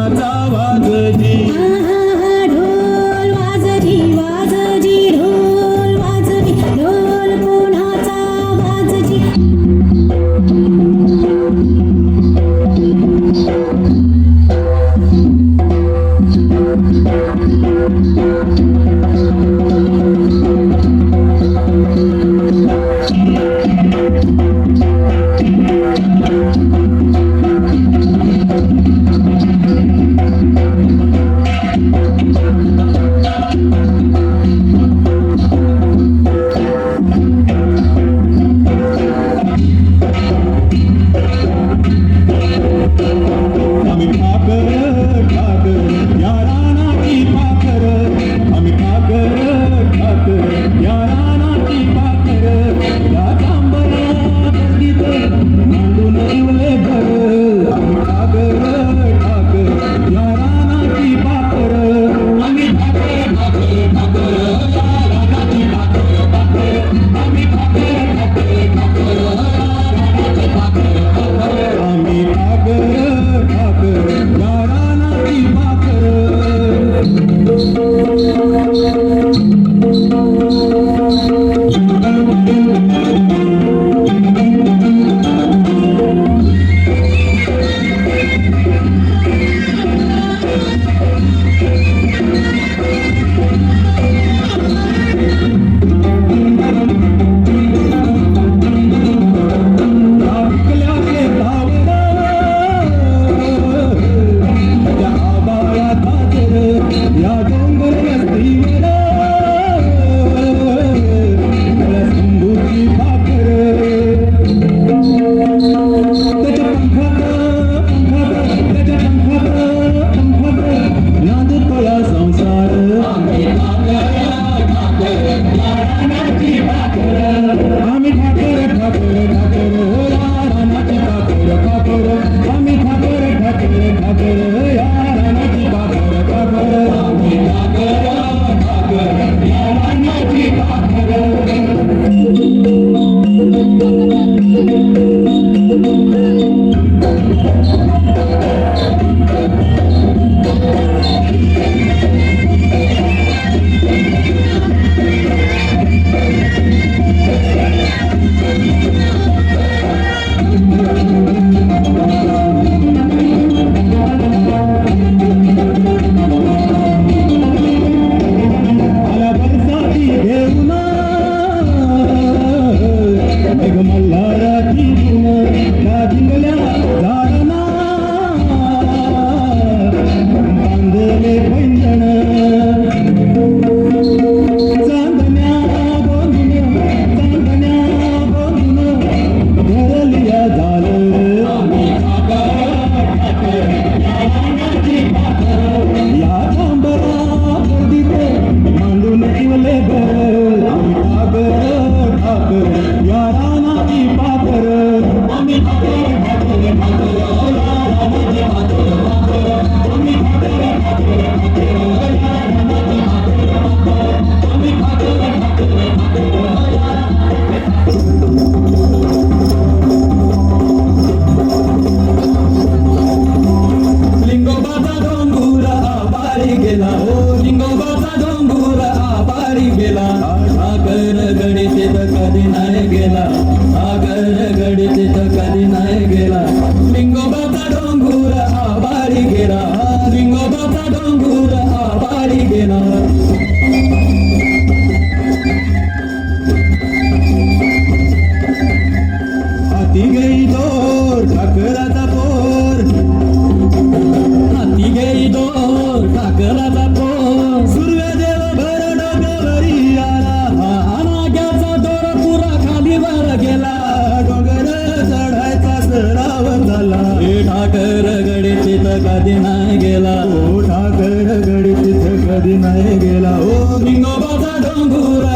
ढोलाचा वाजजी ढोल वाजजी वाजजी ढोल वाजजी ढोल कोणाचा वाजजी लिंगोबाचा डोंगूर आपारी गेला. आगर गडीत कधी नाही गेला. आगर गडीत कधी नाही गेला. लिंगोबाचा डोंगूर आपारी गेला. लिंगोबाचा डोंगूर आपारी गेला. तिथं कधी नाही गेला ओ लिंगोबाचा